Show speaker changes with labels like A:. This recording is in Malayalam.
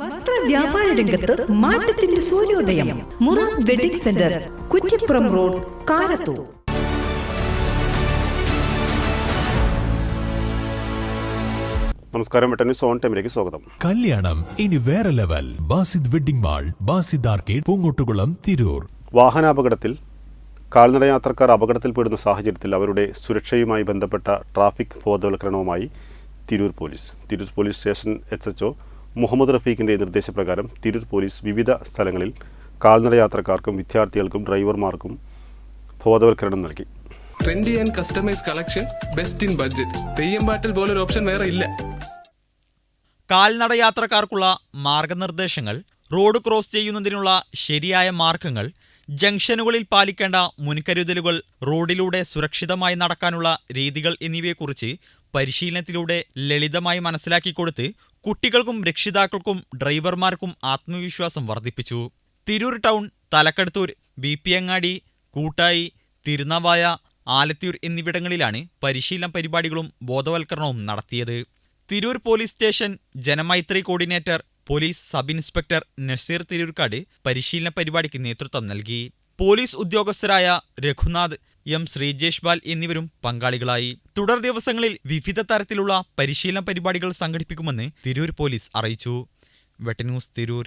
A: വസ്ത്ര വ്യാപാര രംഗത്ത് മാറ്റത്തിന്റെ സൂര്യോദയം. മുറ wedding centre Kuttippuram road Karathur.
B: നമസ്കാരം വെട്ടന്യൂസ് ഓൺ ടൈമിലേക്ക് സ്വാഗതം.
C: കല്യാണം ഇനി വേറെ level. Basid wedding mall Basid arcade Poongottukulam Tirur.
B: വാഹനാപകടത്തിൽ കാൽനട യാത്രക്കാർ അപകടത്തിൽപ്പെടുന്ന സാഹചര്യത്തിൽ അവരുടെ സുരക്ഷയുമായി ബന്ധപ്പെട്ട traffic ബോധവൽക്കരണവുമായി Tirur police. Tirur police station H H Muhammad റഫീഖിന്റെ നിർദ്ദേശപ്രകാരം തിരൂർ പോലീസ് വിവിധ സ്ഥലങ്ങളിൽ കാൽനട യാത്രക്കാർക്കും വിദ്യാർത്ഥികൾക്കും ഡ്രൈവർമാർക്കും ബോധവൽക്കരണം നൽകി.
D: Trendy and customise collection best in budget പോലൊരു ഓപ്ഷൻ വേറെ ഇല്ല.
E: കാൽനട യാത്രക്കാർക്കുള്ള മാർഗനിർദ്ദേശങ്ങൾ റോഡ് ക്രോസ് ചെയ്യുന്നതിനുള്ള ശരിയായ മാർഗങ്ങൾ ജംഗ്ഷനുകളിൽ പാലിക്കേണ്ട മുൻകരുതലുകൾ റോഡിലൂടെ സുരക്ഷിതമായി നടക്കാനുള്ള രീതികൾ എന്നിവയെക്കുറിച്ച് പരിശീലനത്തിലൂടെ ലളിതമായി മനസ്സിലാക്കിക്കൊടുത്ത് കുട്ടികൾക്കും രക്ഷിതാക്കൾക്കും ഡ്രൈവർമാർക്കും ആത്മവിശ്വാസം വർദ്ധിപ്പിച്ചു. Tirur town Thalakkadathur B P Angadi Koottayi Thirunavaya Alathiyur എന്നിവിടങ്ങളിലാണ് പരിശീലന പരിപാടികളും ബോധവൽക്കരണവും നടത്തിയത്. Tirur police station Janamaithri coordinator police sub inspector Naseer Thiroorkad പരിശീലന പരിപാടിക്ക് നേതൃത്വം നൽകി. പോലീസ് ഉദ്യോഗസ്ഥരായ രഘുനാഥ് എം ശ്രീജേഷ് ബാൽ എന്നിവരും പങ്കാളികളായി. തുടർ ദിവസങ്ങളിൽ വിവിധ തരത്തിലുള്ള പരിശീലന പരിപാടികൾ സംഘടിപ്പിക്കുമെന്ന് തിരൂർ പോലീസ് അറിയിച്ചു. വെട്ടന്യൂസ് തിരൂർ.